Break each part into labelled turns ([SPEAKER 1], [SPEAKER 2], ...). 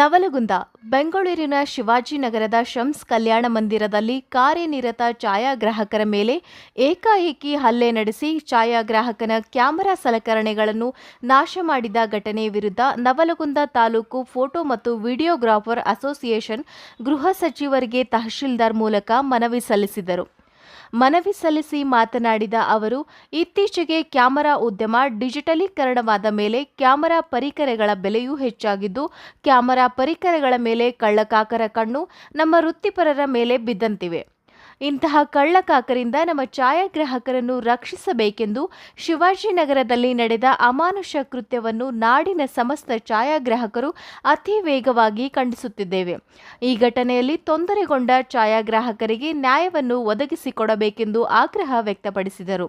[SPEAKER 1] ನವಲಗುಂದ, ಬೆಂಗಳೂರಿನ ಶಿವಾಜಿನಗರದ ಶಮ್ಸ್ ಕಲ್ಯಾಣ ಮಂದಿರದಲ್ಲಿ ಕಾರ್ಯನಿರತ ಛಾಯಾಗ್ರಾಹಕರ ಮೇಲೆ ಏಕಾಏಕಿ ಹಲ್ಲೆ ನಡೆಸಿ ಛಾಯಾಗ್ರಾಹಕನ ಕ್ಯಾಮೆರಾ ಸಲಕರಣೆಗಳನ್ನು ನಾಶ ಮಾಡಿದ ಘಟನೆ ವಿರುದ್ಧ ನವಲಗುಂದ ತಾಲೂಕು ಫೋಟೋ ಮತ್ತು ವಿಡಿಯೋಗ್ರಾಫರ್ ಅಸೋಸಿಯೇಷನ್ ಗೃಹ ಸಚಿವರಿಗೆ ತಹಶೀಲ್ದಾರ್ ಮೂಲಕ ಮನವಿ ಸಲ್ಲಿಸಿದರು. ಮನವಿ ಸಲ್ಲಿಸಿ ಮಾತನಾಡಿದ ಅವರು, ಇತ್ತೀಚೆಗೆ ಕ್ಯಾಮರಾ ಉದ್ಯಮ ಡಿಜಿಟಲೀಕರಣವಾದ ಮೇಲೆ ಕ್ಯಾಮರಾ ಪರಿಕರಗಳ ಬೆಲೆಯೂ ಹೆಚ್ಚಾಗಿದ್ದು, ಕ್ಯಾಮರಾ ಪರಿಕರಗಳ ಮೇಲೆ ಕಳ್ಳಕಾಕರ ಕಣ್ಣು ನಮ್ಮ ವೃತ್ತಿಪರರ ಮೇಲೆ ಬಿದ್ದಂತಿವೆ. ಇಂತಹ ಕಳ್ಳಕಾಕರಿಂದ ನಮ್ಮ ಛಾಯಾಗ್ರಾಹಕರನ್ನು ರಕ್ಷಿಸಬೇಕೆಂದು ಶಿವಾಜಿನಗರದಲ್ಲಿ ನಡೆದ ಅಮಾನುಷ ಕೃತ್ಯವನ್ನು ನಾಡಿನ ಸಮಸ್ತ ಛಾಯಾಗ್ರಾಹಕರು ಅತಿ ವೇಗವಾಗಿ ಖಂಡಿಸುತ್ತಿದ್ದೇವೆ. ಈ ಘಟನೆಯಲ್ಲಿ ತೊಂದರೆಗೊಂಡ ಛಾಯಾಗ್ರಾಹಕರಿಗೆ ನ್ಯಾಯವನ್ನು ಒದಗಿಸಿಕೊಡಬೇಕೆಂದು ಆಗ್ರಹ ವ್ಯಕ್ತಪಡಿಸಿದರು.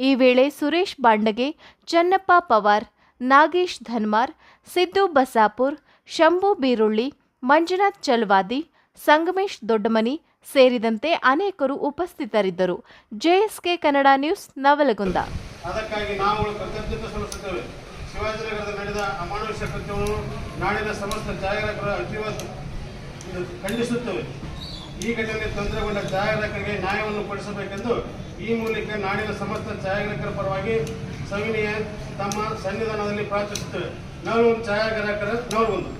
[SPEAKER 1] ಈ ವೇಳೆ ಸುರೇಶ್ ಬಾಂಡಗೆ, ಚನ್ನಪ್ಪ ಪವಾರ್, ನಾಗೇಶ್ ಧನ್ಮಾರ್, ಸಿದ್ದು ಬಸಾಪುರ್, ಶಂಭು ಬೀರುಳ್ಳಿ, ಮಂಜುನಾಥ್ ಚಲ್ವಾದಿ, ಸಂಗಮೇಶ್ ದೊಡ್ಡಮನಿ ಸೇರಿದಂತೆ ಅನೇಕರು ಉಪಸ್ಥಿತರಿದ್ದರು. JSK Kannada news Navalgund.
[SPEAKER 2] ಅದಕ್ಕಾಗಿ ನಾವುಗಳು ಕೃತಜ್ಞತೆ ಸಲ್ಲಿಸುತ್ತೇವೆ. ಶಿವಾಜಿನಗರದಲ್ಲಿ ನಡೆದ ಅಮಾನುಷ ಕೃತ್ಯವನ್ನು ನಾಡಿನ ಸಮಸ್ತ ಛಾಯಾಗ್ರಾಹಕರು ಅತೀವ ಖಂಡಿಸುತ್ತೇವೆ. ಈ ಘಟನೆ ತೊಂದರೆಗೊಂಡ ಛಾಯಾಗ್ರಾಹಕರಿಗೆ ನ್ಯಾಯವನ್ನು ಕೊಡಿಸಬೇಕೆಂದು ಈ ಮೂಲಕ ನಾಡಿನ ಸಮಸ್ತ ಛಾಯಾಗ್ರಾಹಕರ ಪರವಾಗಿ ಸವಿನಿಯ ತಮ್ಮ ಸನ್ನಿಧಾನದಲ್ಲಿ ಪ್ರಾರ್ಥಿಸುತ್ತೇವೆ. ನಾವು ಛಾಯಾಗ್ರಾಹಕರ ನೋಡುವುದು